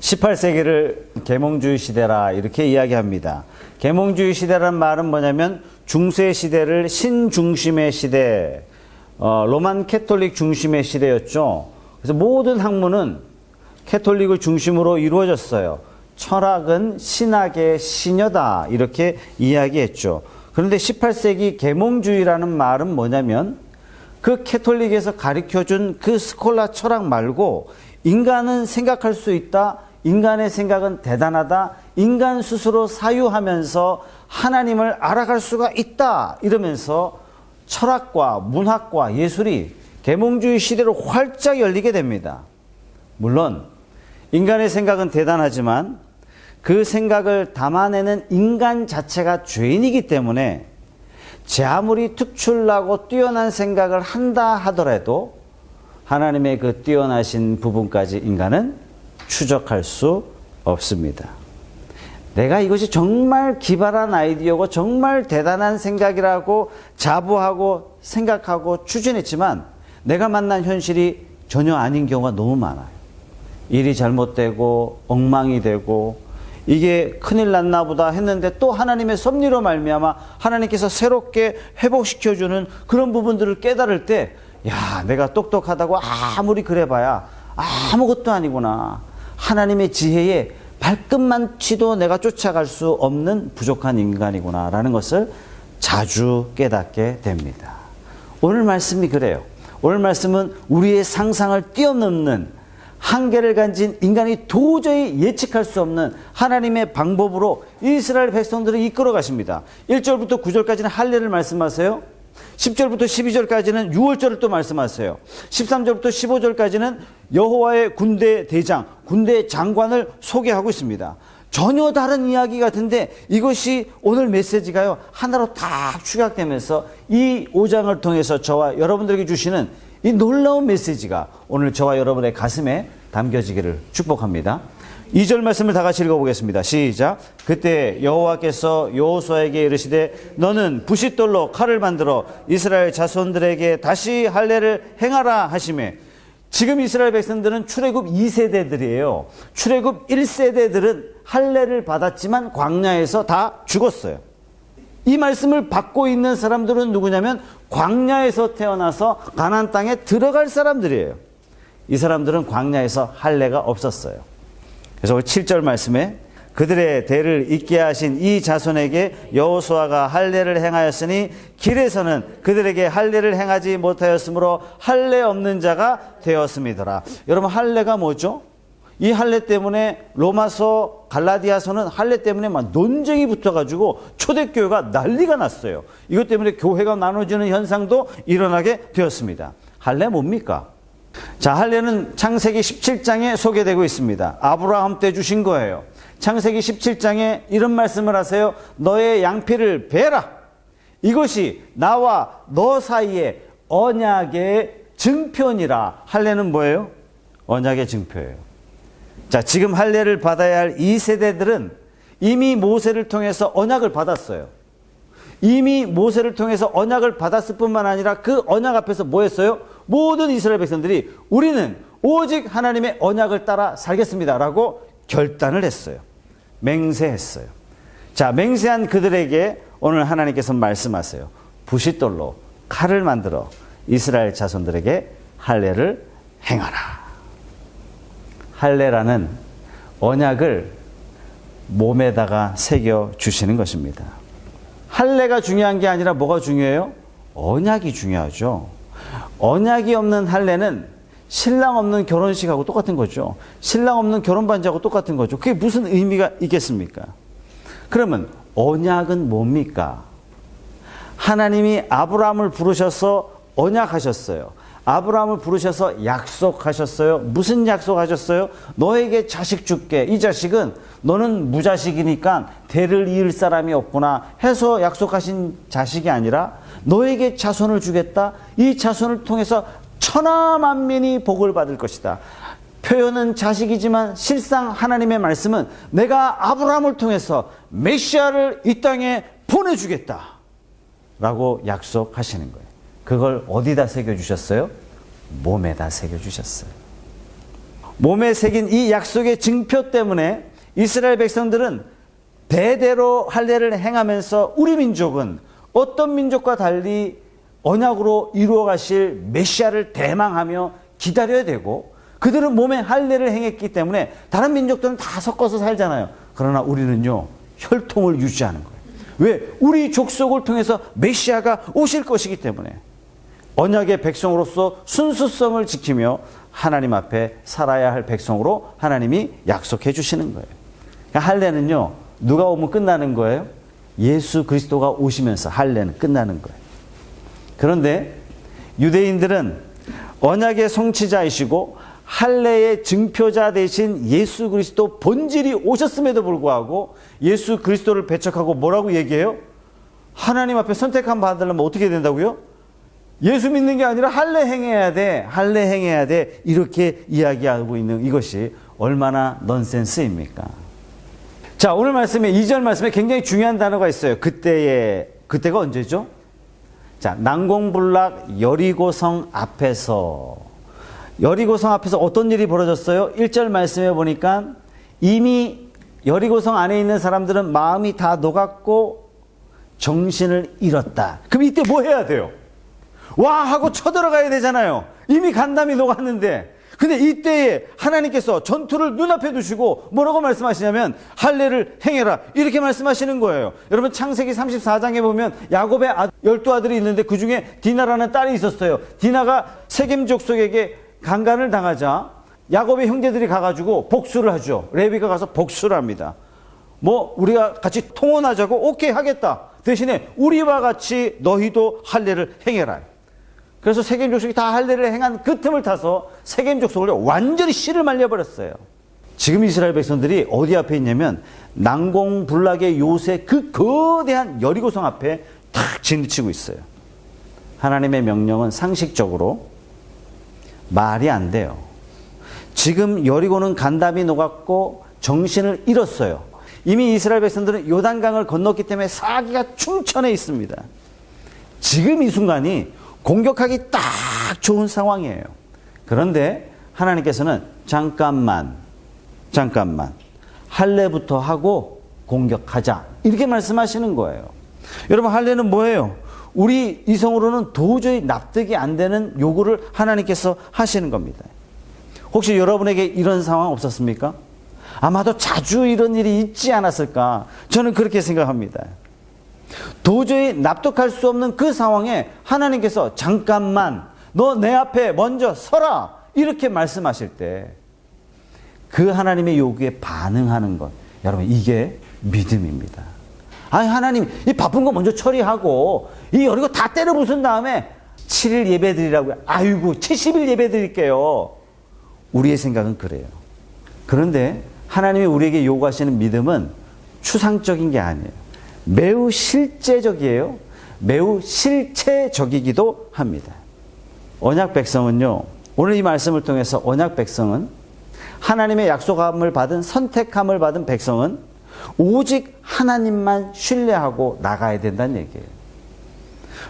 18세기를 계몽주의 시대라 이렇게 이야기합니다. 계몽주의 시대란 말은 뭐냐면 중세 시대를 신중심의 시대, 어, 로만 캐톨릭 중심의 시대였죠. 그래서 모든 학문은 캐톨릭을 중심으로 이루어졌어요. 철학은 신학의 시녀다 이렇게 이야기했죠. 그런데 18세기 계몽주의라는 말은 뭐냐면 그 캐톨릭에서 가르쳐 준 그 스콜라 철학 말고 인간은 생각할 수 있다. 인간의 생각은 대단하다. 인간 스스로 사유하면서 하나님을 알아갈 수가 있다. 이러면서 철학과 문학과 예술이 계몽주의 시대로 활짝 열리게 됩니다. 물론 인간의 생각은 대단하지만 그 생각을 담아내는 인간 자체가 죄인이기 때문에 제 아무리 특출나고 뛰어난 생각을 한다 하더라도 하나님의 그 뛰어나신 부분까지 인간은 추적할 수 없습니다. 내가 이것이 정말 기발한 아이디어고 정말 대단한 생각이라고 자부하고 생각하고 추진했지만 내가 만난 현실이 전혀 아닌 경우가 너무 많아요. 일이 잘못되고 엉망이 되고 이게 큰일 났나 보다 했는데 또 하나님의 섭리로 말미암아 하나님께서 새롭게 회복시켜 주는 그런 부분들을 깨달을 때 야, 내가 똑똑하다고 아무리 그래 봐야 아무것도 아니구나. 하나님의 지혜에 발끝만 치도 내가 쫓아갈 수 없는 부족한 인간이구나라는 것을 자주 깨닫게 됩니다. 오늘 말씀이 그래요. 오늘 말씀은 우리의 상상을 뛰어넘는 한계를 가진 인간이 도저히 예측할 수 없는 하나님의 방법으로 이스라엘 백성들을 이끌어 가십니다. 1절부터 9절까지는 할례를 말씀하세요. 10절부터 12절까지는 6월절을 또 말씀하세요. 13절부터 15절까지는 여호와의 군대 대장, 군대 장관을 소개하고 있습니다. 전혀 다른 이야기 같은데 이것이 오늘 메시지가요. 하나로 딱 축약되면서 이 5장을 통해서 저와 여러분들에게 주시는 이 놀라운 메시지가 오늘 저와 여러분의 가슴에 담겨지기를 축복합니다. 2절 말씀을 다 같이 읽어보겠습니다. 시작. 그때 여호와께서 여호수아에게 이르시되 너는 부싯돌로 칼을 만들어 이스라엘 자손들에게 다시 할례를 행하라 하시매 지금 이스라엘 백성들은 출애굽 2세대들이에요. 출애굽 1세대들은 할례를 받았지만 광야에서 다 죽었어요. 이 말씀을 받고 있는 사람들은 누구냐면 광야에서 태어나서 가나안 땅에 들어갈 사람들이에요. 이 사람들은 광야에서 할례가 없었어요. 그래서 7절 말씀에 그들의 대를 잇게 하신 이 자손에게 여호수아가 할례를 행하였으니 길에서는 그들에게 할례를 행하지 못하였으므로 할례 없는 자가 되었음이더라. 여러분 할례가 뭐죠? 이 할례 때문에 로마서 갈라디아서는 할례 때문에 막 논쟁이 붙어가지고 초대교회가 난리가 났어요. 이것 때문에 교회가 나눠지는 현상도 일어나게 되었습니다. 할례 뭡니까? 자, 할례는 창세기 17장에 소개되고 있습니다. 아브라함 때 주신 거예요. 창세기 17장에 이런 말씀을 하세요. 너의 양피를 베라. 이것이 나와 너 사이에 언약의 증표니라. 할례는 뭐예요? 언약의 증표예요. 자, 지금 할례를 받아야 할 이 세대들은 이미 모세를 통해서 언약을 받았어요. 이미 모세를 통해서 언약을 받았을 뿐만 아니라 그 언약 앞에서 뭐 했어요? 모든 이스라엘 백성들이 우리는 오직 하나님의 언약을 따라 살겠습니다라고 결단을 했어요. 맹세했어요. 자, 맹세한 그들에게 오늘 하나님께서 말씀하세요. 부싯돌로 칼을 만들어 이스라엘 자손들에게 할례를 행하라. 할례라는 언약을 몸에다가 새겨 주시는 것입니다. 할례가 중요한 게 아니라 뭐가 중요해요? 언약이 중요하죠. 언약이 없는 할례는 신랑 없는 결혼식하고 똑같은 거죠. 신랑 없는 결혼 반지하고 똑같은 거죠. 그게 무슨 의미가 있겠습니까? 그러면 언약은 뭡니까? 하나님이 아브라함을 부르셔서 언약하셨어요. 아브라함을 부르셔서 약속하셨어요. 무슨 약속하셨어요? 너에게 자식 줄게. 이 자식은 너는 무자식이니까 대를 이을 사람이 없구나 해서 약속하신 자식이 아니라 너에게 자손을 주겠다. 이 자손을 통해서 천하 만민이 복을 받을 것이다. 표현은 자식이지만 실상 하나님의 말씀은 내가 아브라함을 통해서 메시아를 이 땅에 보내주겠다. 라고 약속하시는 거예요. 그걸 어디다 새겨주셨어요? 몸에다 새겨주셨어요. 몸에 새긴 이 약속의 증표 때문에 이스라엘 백성들은 대대로 할례를 행하면서 우리 민족은 어떤 민족과 달리 언약으로 이루어 가실 메시아를 대망하며 기다려야 되고 그들은 몸에 할례를 행했기 때문에 다른 민족들은 다 섞어서 살잖아요. 그러나 우리는요. 혈통을 유지하는 거예요. 왜? 우리 족속을 통해서 메시아가 오실 것이기 때문에 언약의 백성으로서 순수성을 지키며 하나님 앞에 살아야 할 백성으로 하나님이 약속해 주시는 거예요. 그러니까 할례는요. 누가 오면 끝나는 거예요? 예수 그리스도가 오시면서 할례는 끝나는 거예요. 그런데 유대인들은 언약의 성취자이시고 할례의 증표자 대신 예수 그리스도 본질이 오셨음에도 불구하고 예수 그리스도를 배척하고 뭐라고 얘기해요? 하나님 앞에 선택함 받으려면 어떻게 된다고요? 예수 믿는 게 아니라 할례 행해야 돼. 할례 행해야 돼. 이렇게 이야기하고 있는 이것이 얼마나 넌센스입니까? 자, 오늘 말씀에 2절 말씀에 굉장히 중요한 단어가 있어요. 그때의 그때가 언제죠? 자, 난공불락 여리고성 앞에서 여리고성 앞에서 어떤 일이 벌어졌어요? 1절 말씀에 보니까 이미 여리고성 안에 있는 사람들은 마음이 다 녹았고 정신을 잃었다. 그럼 이때 뭐 해야 돼요? 와 하고 쳐들어가야 되잖아요. 이미 간담이 녹았는데. 근데 이때에 하나님께서 전투를 눈앞에 두시고 뭐라고 말씀하시냐면 할례를 행해라 이렇게 말씀하시는 거예요. 여러분 창세기 34장에 보면 야곱의 아, 열두 아들이 있는데 그 중에 디나라는 딸이 있었어요. 디나가 세겜 족속에게 강간을 당하자 야곱의 형제들이 가가지고 복수를 하죠. 레비가 가서 복수를 합니다. 뭐 우리가 같이 통혼하자고 오케이 하겠다. 대신에 우리와 같이 너희도 할례를 행해라. 그래서 세겜 족속이 다 할례를 행한 그 틈을 타서 세겜 족속을 완전히 씨를 말려버렸어요. 지금 이스라엘 백성들이 어디 앞에 있냐면 난공불락의 요새 그 거대한 여리고성 앞에 탁 진치고 있어요. 하나님의 명령은 상식적으로 말이 안 돼요. 지금 여리고는 간담이 녹았고 정신을 잃었어요. 이미 이스라엘 백성들은 요단강을 건넜기 때문에 사기가 충천해 있습니다. 지금 이 순간이 공격하기 딱 좋은 상황이에요. 그런데 하나님께서는 잠깐만, 잠깐만, 할례부터 하고 공격하자. 이렇게 말씀하시는 거예요. 여러분, 할례는 뭐예요? 우리 이성으로는 도저히 납득이 안 되는 요구를 하나님께서 하시는 겁니다. 혹시 여러분에게 이런 상황 없었습니까? 아마도 자주 이런 일이 있지 않았을까? 저는 그렇게 생각합니다. 도저히 납득할 수 없는 그 상황에 하나님께서 잠깐만 너 내 앞에 먼저 서라 이렇게 말씀하실 때 그 하나님의 요구에 반응하는 것 여러분 이게 믿음입니다. 아니 하나님 이 바쁜 거 먼저 처리하고 이 여리고 다 때려 부순 다음에 7일 예배 드리라고요. 아이고 70일 예배 드릴게요. 우리의 생각은 그래요. 그런데 하나님이 우리에게 요구하시는 믿음은 추상적인 게 아니에요. 매우 실제적이에요. 매우 실체적이기도 합니다. 언약 백성은요, 오늘 이 말씀을 통해서 언약 백성은 하나님의 약속함을 받은 선택함을 받은 백성은 오직 하나님만 신뢰하고 나가야 된다는 얘기예요.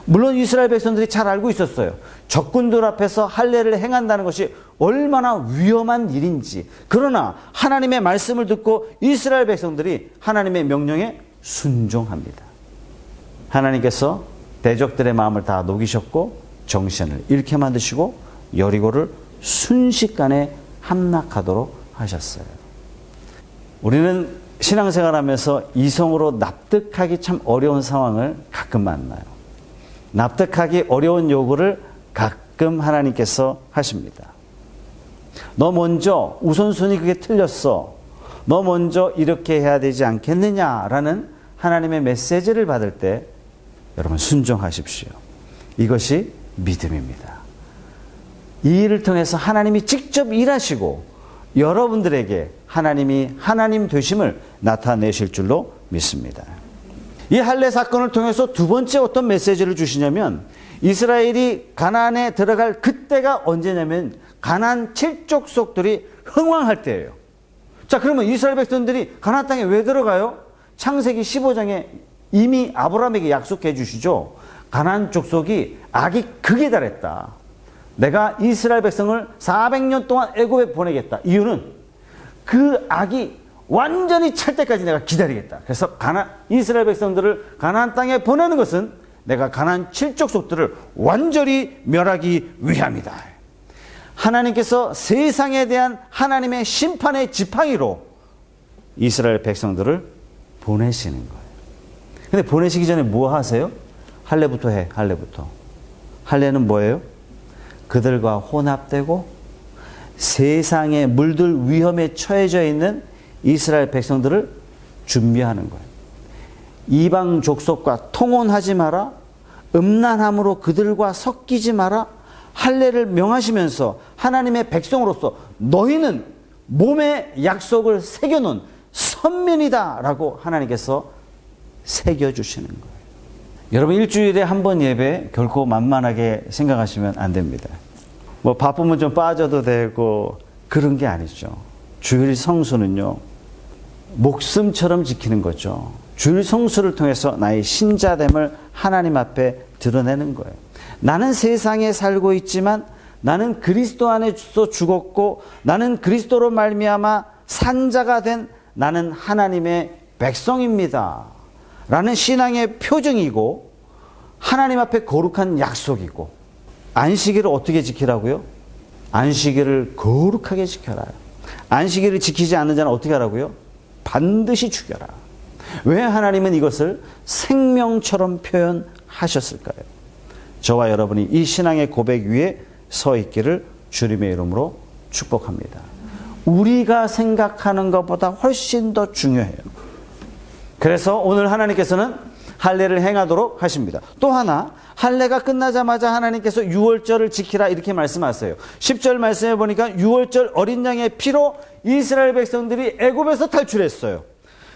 물론 이스라엘 백성들이 잘 알고 있었어요. 적군들 앞에서 할례를 행한다는 것이 얼마나 위험한 일인지. 그러나 하나님의 말씀을 듣고 이스라엘 백성들이 하나님의 명령에 순종합니다. 하나님께서 대적들의 마음을 다 녹이셨고 정신을 잃게 만드시고 여리고를 순식간에 함락하도록 하셨어요. 우리는 신앙생활하면서 이성으로 납득하기 참 어려운 상황을 가끔 만나요. 납득하기 어려운 요구를 가끔 하나님께서 하십니다. 너 먼저 우선순위 그게 틀렸어. 너 먼저 이렇게 해야 되지 않겠느냐라는 하나님의 메시지를 받을 때 여러분 순종하십시오. 이것이 믿음입니다. 이 일을 통해서 하나님이 직접 일하시고 여러분들에게 하나님이 하나님 되심을 나타내실 줄로 믿습니다. 이 할례 사건을 통해서 두 번째 어떤 메시지를 주시냐면 이스라엘이 가나안에 들어갈 그때가 언제냐면 가나안 칠족 속들이 흥왕할 때예요. 자, 그러면 이스라엘 백성들이 가나안 땅에 왜 들어가요? 창세기 15장에 이미 아브라함에게 약속해 주시죠. 가나안 족속이 악이 극에 달했다. 내가 이스라엘 백성을 400년 동안 애굽에 보내겠다. 이유는 그 악이 완전히 찰 때까지 내가 기다리겠다. 그래서 가나 이스라엘 백성들을 가나안 땅에 보내는 것은 내가 가나안 칠족속들을 완전히 멸하기 위함이다. 하나님께서 세상에 대한 하나님의 심판의 지팡이로 이스라엘 백성들을 보내시는 거예요. 근데 보내시기 전에 뭐 하세요? 할례부터 해, 할례부터. 할례는 뭐예요? 그들과 혼합되고 세상에 물들 위험에 처해져 있는 이스라엘 백성들을 준비하는 거예요. 이방 족속과 통혼하지 마라. 음란함으로 그들과 섞이지 마라. 할례를 명하시면서 하나님의 백성으로서 너희는 몸에 약속을 새겨놓은 선민이다라고 하나님께서 새겨주시는 거예요. 여러분 일주일에 한 번 예배 결코 만만하게 생각하시면 안 됩니다. 뭐 바쁘면 좀 빠져도 되고 그런 게 아니죠. 주일 성수는요 목숨처럼 지키는 거죠. 주일 성수를 통해서 나의 신자됨을 하나님 앞에 드러내는 거예요. 나는 세상에 살고 있지만 나는 그리스도 안에서 죽었고 나는 그리스도로 말미암아 산자가 된 나는 하나님의 백성입니다. 라는 신앙의 표정이고 하나님 앞에 거룩한 약속이고 안식일을 어떻게 지키라고요? 안식일을 거룩하게 지켜라. 안식일을 지키지 않는 자는 어떻게 하라고요? 반드시 죽여라. 왜 하나님은 이것을 생명처럼 표현하셨을까요? 저와 여러분이 이 신앙의 고백 위에 서 있기를 주님의 이름으로 축복합니다. 우리가 생각하는 것보다 훨씬 더 중요해요. 그래서 오늘 하나님께서는 할례를 행하도록 하십니다. 또 하나 할례가 끝나자마자 하나님께서 유월절을 지키라 이렇게 말씀하세요. 10절 말씀해 보니까 유월절 어린 양의 피로 이스라엘 백성들이 애굽에서 탈출했어요.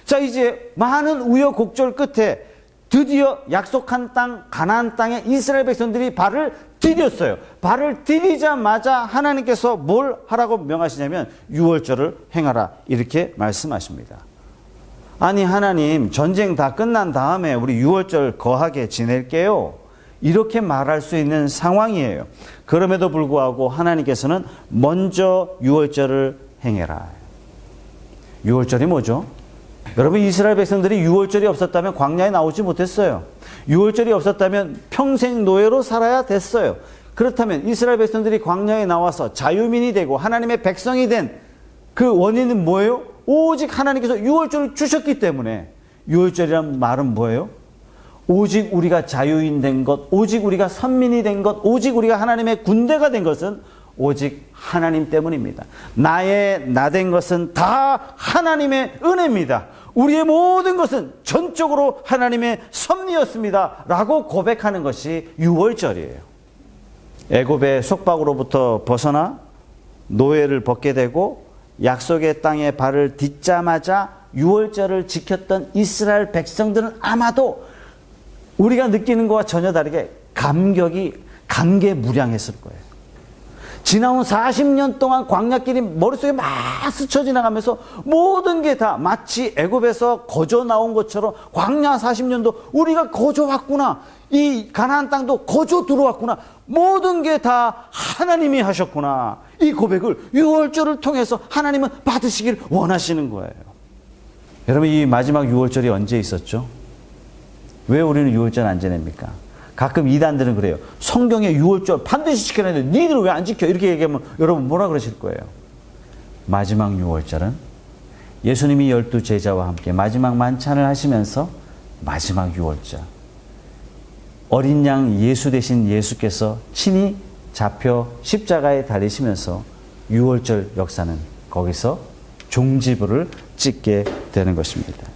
자 이제 많은 우여곡절 끝에 드디어 약속한 땅 가나안 땅에 이스라엘 백성들이 발을 디뎠어요. 발을 디디자마자 하나님께서 뭘 하라고 명하시냐면 유월절을 행하라 이렇게 말씀하십니다. 아니 하나님 전쟁 다 끝난 다음에 우리 6월절 거하게 지낼게요. 이렇게 말할 수 있는 상황이에요. 그럼에도 불구하고 하나님께서는 먼저 6월절을 행해라. 6월절이 뭐죠? 여러분 이스라엘 백성들이 6월절이 없었다면 광야에 나오지 못했어요. 6월절이 없었다면 평생 노예로 살아야 됐어요. 그렇다면 이스라엘 백성들이 광야에 나와서 자유민이 되고 하나님의 백성이 된 그 원인은 뭐예요? 오직 하나님께서 유월절을 주셨기 때문에 유월절이란 말은 뭐예요? 오직 우리가 자유인 된 것, 오직 우리가 선민이 된 것, 오직 우리가 하나님의 군대가 된 것은 오직 하나님 때문입니다. 나의 나된 것은 다 하나님의 은혜입니다. 우리의 모든 것은 전적으로 하나님의 섭리였습니다. 라고 고백하는 것이 유월절이에요. 애굽의 속박으로부터 벗어나 노예를 벗게 되고 약속의 땅에 발을 딛자마자 유월절을 지켰던 이스라엘 백성들은 아마도 우리가 느끼는 것과 전혀 다르게 감격이 감개무량했을 거예요. 지나온 40년 동안 광야길이 머릿속에 막 스쳐 지나가면서 모든 게 다 마치 애굽에서 거저 나온 것처럼 광야 40년도 우리가 거저 왔구나. 이 가나안 땅도 거저 들어왔구나. 모든 게 다 하나님이 하셨구나. 이 고백을 유월절을 통해서 하나님은 받으시길 원하시는 거예요. 여러분 이 마지막 유월절이 언제 있었죠? 왜 우리는 유월절 안 지냅니까? 가끔 이단들은 그래요. 성경에 유월절 반드시 지켜야 되는데 니들은 왜안 지켜? 이렇게 얘기하면 여러분 뭐라 그러실 거예요? 마지막 유월절은 예수님이 열두 제자와 함께 마지막 만찬을 하시면서 마지막 유월절 어린 양 예수 대신 예수께서 친히 잡혀 십자가에 달리시면서 유월절 역사는 거기서 종지부를 찍게 되는 것입니다.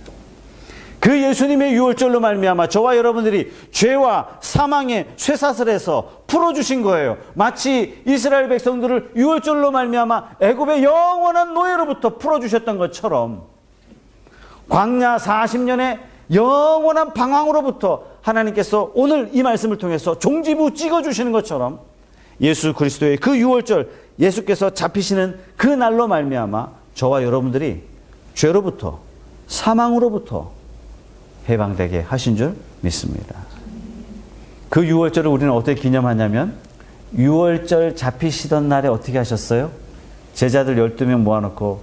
그 예수님의 유월절로 말미암아 저와 여러분들이 죄와 사망의 쇠사슬에서 풀어 주신 거예요. 마치 이스라엘 백성들을 유월절로 말미암아 애굽의 영원한 노예로부터 풀어 주셨던 것처럼 광야 40년의 영원한 방황으로부터 하나님께서 오늘 이 말씀을 통해서 종지부 찍어 주시는 것처럼 예수 그리스도의 그 유월절 예수께서 잡히시는 그 날로 말미암아 저와 여러분들이 죄로부터 사망으로부터 해방되게 하신 줄 믿습니다. 그 유월절을 우리는 어떻게 기념하냐면 6월절 잡히시던 날에 어떻게 하셨어요? 제자들 12명 모아놓고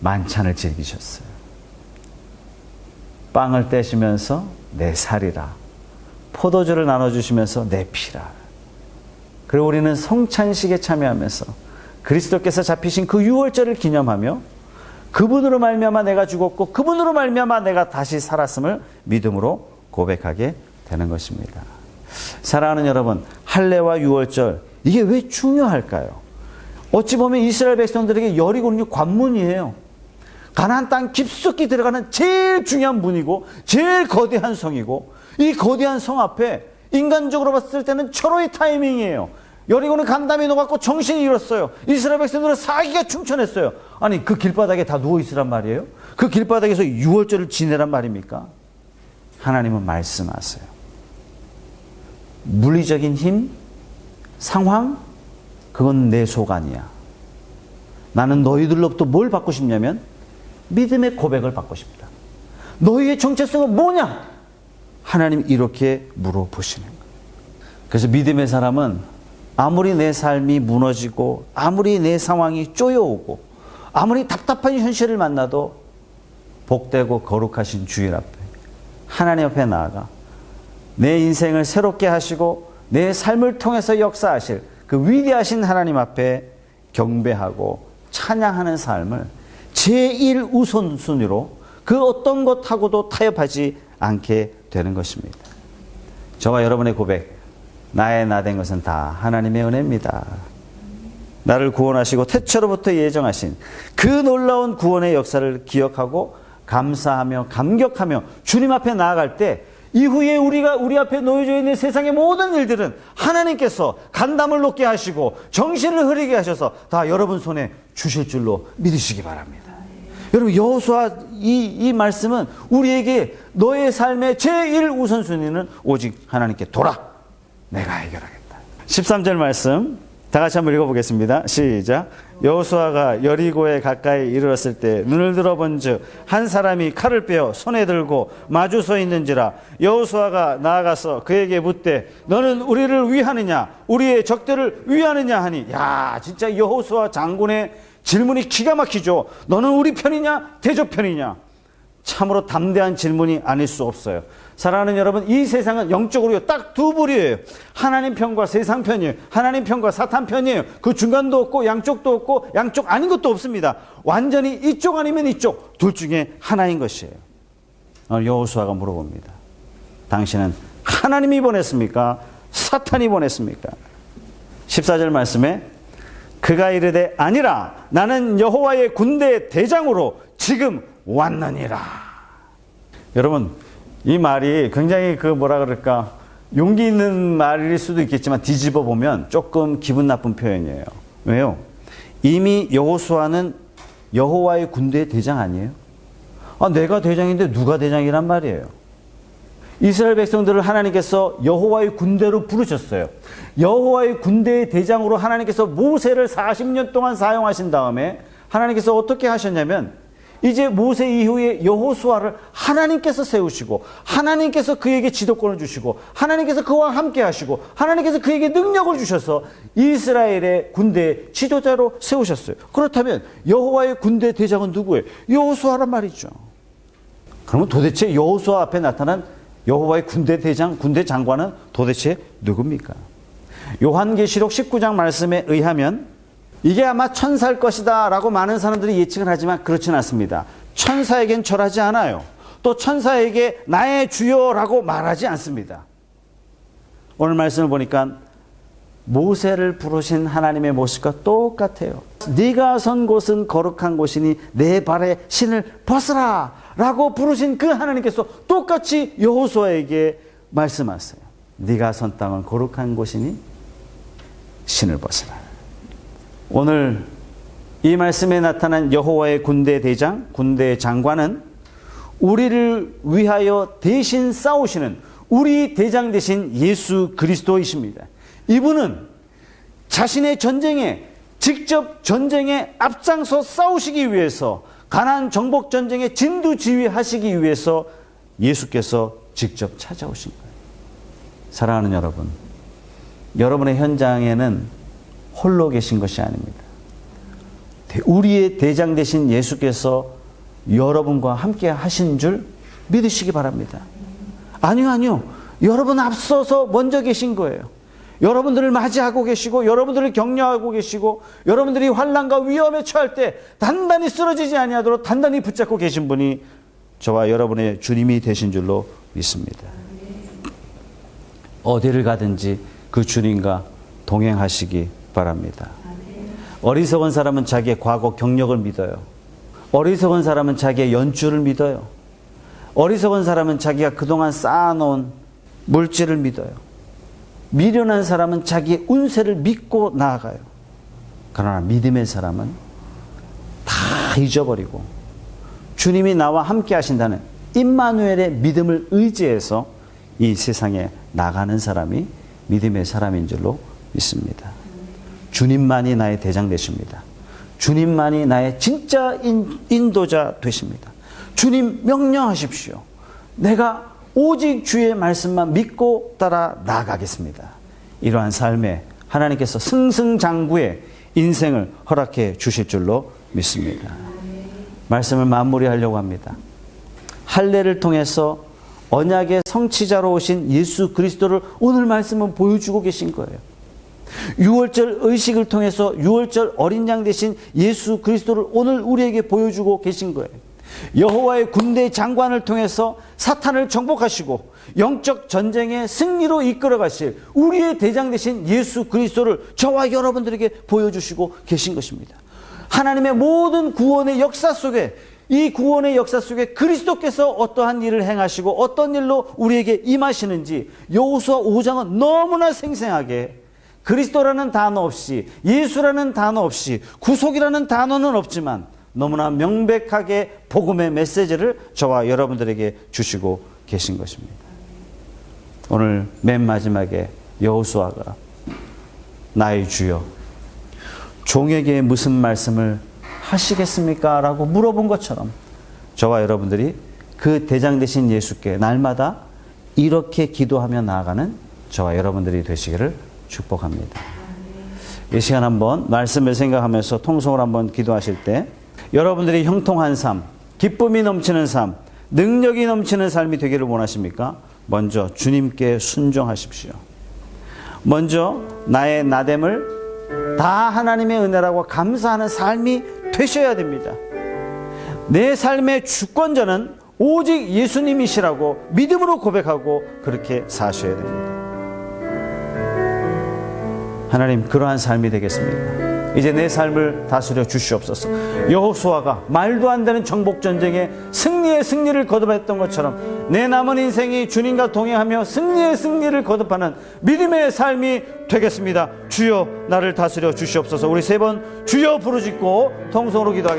만찬을 즐기셨어요. 빵을 떼시면서 내 살이라. 포도주를 나눠주시면서 내 피라. 그리고 우리는 성찬식에 참여하면서 그리스도께서 잡히신 그 6월절을 기념하며 그분으로 말미암아 내가 죽었고 그분으로 말미암아 내가 다시 살았음을 믿음으로 고백하게 되는 것입니다. 사랑하는 여러분, 할례와 6월절 이게 왜 중요할까요? 어찌 보면 이스라엘 백성들에게 여리고는 관문이에요. 가나안 땅 깊숙이 들어가는 제일 중요한 문이고 제일 거대한 성이고 이 거대한 성 앞에 인간적으로 봤을 때는 철호의 타이밍이에요. 여리고는 간담이 녹았고 정신이 잃었어요. 이스라엘 백성들은 사기가 충천했어요. 아니 그 길바닥에 다 누워 있으란 말이에요. 그 길바닥에서 6월절을 지내란 말입니까? 하나님은 말씀하세요. 물리적인 힘, 상황, 그건 내 소관이야. 나는 너희들로부터 뭘 받고 싶냐면 믿음의 고백을 받고 싶다. 너희의 정체성은 뭐냐? 하나님 이렇게 물어보시는 거예요. 그래서 믿음의 사람은 아무리 내 삶이 무너지고 아무리 내 상황이 쪼여오고 아무리 답답한 현실을 만나도 복되고 거룩하신 주일 앞에 하나님 앞에 나아가 내 인생을 새롭게 하시고 내 삶을 통해서 역사하실 그 위대하신 하나님 앞에 경배하고 찬양하는 삶을 제1 우선순위로 그 어떤 것하고도 타협하지 않게 되는 것입니다. 저와 여러분의 고백, 나의 나 된 것은 다 하나님의 은혜입니다. 나를 구원하시고 태초로부터 예정하신 그 놀라운 구원의 역사를 기억하고 감사하며 감격하며 주님 앞에 나아갈 때 이후에 우리가 우리 앞에 놓여져 있는 세상의 모든 일들은 하나님께서 간담을 높게 하시고 정신을 흐리게 하셔서 다 여러분 손에 주실 줄로 믿으시기 바랍니다. 여러분 여호수아 이, 이 말씀은 우리에게 너의 삶의 제일 우선순위는 오직 하나님께 돌아 내가 해결하겠다. 13절 말씀 다 같이 한번 읽어보겠습니다. 시작. 여호수아가 여리고에 가까이 이르렀을 때 눈을 들어본즉 한 사람이 칼을 빼어 손에 들고 마주 서 있는지라 여호수아가 나아가서 그에게 묻되 너는 우리를 위하느냐 우리의 적들을 위하느냐 하니 야 진짜 여호수아 장군의 질문이 기가 막히죠. 너는 우리 편이냐 대적 편이냐 참으로 담대한 질문이 아닐 수 없어요. 사랑하는 여러분, 이 세상은 영적으로 딱 두 부류예요. 하나님 편과 세상 편이에요. 하나님 편과 사탄 편이에요. 그 중간도 없고 양쪽도 없고 양쪽 아닌 것도 없습니다. 완전히 이쪽 아니면 이쪽 둘 중에 하나인 것이에요. 오늘 여호수아가 물어봅니다. 당신은 하나님이 보냈습니까? 사탄이 보냈습니까? 14절 말씀에 그가 이르되 아니라 나는 여호와의 군대 대장으로 지금 왔느니라. 여러분 이 말이 굉장히 그 뭐라 그럴까 용기 있는 말일 수도 있겠지만 뒤집어 보면 조금 기분 나쁜 표현이에요. 왜요? 이미 여호수아는 여호와의 군대의 대장 아니에요? 아 내가 대장인데 누가 대장이란 말이에요. 이스라엘 백성들을 하나님께서 여호와의 군대로 부르셨어요. 여호와의 군대의 대장으로 하나님께서 모세를 40년 동안 사용하신 다음에 하나님께서 어떻게 하셨냐면 이제 모세 이후에 여호수아를 하나님께서 세우시고 하나님께서 그에게 지도권을 주시고 하나님께서 그와 함께 하시고 하나님께서 그에게 능력을 주셔서 이스라엘의 군대 지도자로 세우셨어요. 그렇다면 여호와의 군대 대장은 누구예요? 여호수아란 말이죠. 그러면 도대체 여호수아 앞에 나타난 여호와의 군대 대장, 군대 장관은 도대체 누굽니까? 요한계시록 19장 말씀에 의하면 이게 아마 천사일 것이다 라고 많은 사람들이 예측을 하지만 그렇지는 않습니다. 천사에겐 절하지 않아요. 또 천사에게 나의 주여라고 말하지 않습니다. 오늘 말씀을 보니까 모세를 부르신 하나님의 모습과 똑같아요. 네가 선 곳은 거룩한 곳이니 내 발에 신을 벗으라 라고 부르신 그 하나님께서 똑같이 여호수아에게 말씀하세요. 네가 선 땅은 거룩한 곳이니 신을 벗으라. 오늘 이 말씀에 나타난 여호와의 군대 대장, 군대 장관은 우리를 위하여 대신 싸우시는 우리 대장 대신 예수 그리스도이십니다. 이분은 자신의 전쟁에 직접 전쟁에 앞장서 싸우시기 위해서 가난 정복 전쟁에 진두 지휘하시기 위해서 예수께서 직접 찾아오신 거예요. 사랑하는 여러분, 여러분의 현장에는 홀로 계신 것이 아닙니다. 우리의 대장 되신 예수께서 여러분과 함께 하신 줄 믿으시기 바랍니다. 아니요, 아니요. 여러분 앞서서 먼저 계신 거예요. 여러분들을 맞이하고 계시고 여러분들을 격려하고 계시고 여러분들이 환란과 위험에 처할 때 단단히 쓰러지지 아니하도록 단단히 붙잡고 계신 분이 저와 여러분의 주님이 되신 줄로 믿습니다. 어디를 가든지 그 주님과 동행하시기 바랍니다. 어리석은 사람은 자기의 과거 경력을 믿어요. 어리석은 사람은 자기의 연주를 믿어요. 어리석은 사람은 자기가 그동안 쌓아놓은 물질을 믿어요. 미련한 사람은 자기의 운세를 믿고 나아가요. 그러나 믿음의 사람은 다 잊어버리고 주님이 나와 함께 하신다는 임마누엘의 믿음을 의지해서 이 세상에 나가는 사람이 믿음의 사람인 줄로 믿습니다. 주님만이 나의 대장 되십니다. 주님만이 나의 진짜 인, 인도자 되십니다. 주님 명령하십시오. 내가 오직 주의 말씀만 믿고 따라 나아가겠습니다. 이러한 삶에 하나님께서 승승장구의 인생을 허락해 주실 줄로 믿습니다. 말씀을 마무리하려고 합니다. 할례를 통해서 언약의 성취자로 오신 예수 그리스도를 오늘 말씀은 보여주고 계신 거예요. 6월절 의식을 통해서 6월절 어린 양 대신 예수 그리스도를 오늘 우리에게 보여주고 계신 거예요. 여호와의 군대 장관을 통해서 사탄을 정복하시고 영적 전쟁의 승리로 이끌어 가실 우리의 대장 되신 예수 그리스도를 저와 여러분들에게 보여주시고 계신 것입니다. 하나님의 모든 구원의 역사 속에 이 구원의 역사 속에 그리스도께서 어떠한 일을 행하시고 어떤 일로 우리에게 임하시는지 여호수아 5장은 너무나 생생하게 그리스도라는 단어 없이 예수라는 단어 없이 구속이라는 단어는 없지만 너무나 명백하게 복음의 메시지를 저와 여러분들에게 주시고 계신 것입니다. 오늘 맨 마지막에 여호수아가 나의 주여 종에게 무슨 말씀을 하시겠습니까? 라고 물어본 것처럼 저와 여러분들이 그 대장 되신 예수께 날마다 이렇게 기도하며 나아가는 저와 여러분들이 되시기를 축복합니다. 이 시간 한번 말씀을 생각하면서 통성으로 한번 기도하실 때 여러분들이 형통한 삶, 기쁨이 넘치는 삶, 능력이 넘치는 삶이 되기를 원하십니까? 먼저 주님께 순종하십시오. 먼저 나의 나됨을 다 하나님의 은혜라고 감사하는 삶이 되셔야 됩니다. 내 삶의 주권자는 오직 예수님이시라고 믿음으로 고백하고 그렇게 사셔야 됩니다. 하나님 그러한 삶이 되겠습니다. 이제 내 삶을 다스려 주시옵소서. 여호수아가 말도 안 되는 정복 전쟁에 승리의 승리를 거듭했던 것처럼 내 남은 인생이 주님과 동행하며 승리의 승리를 거듭하는 믿음의 삶이 되겠습니다. 주여 나를 다스려 주시옵소서. 우리 세 번 주여 부르짖고 통성으로 기도하겠습니다.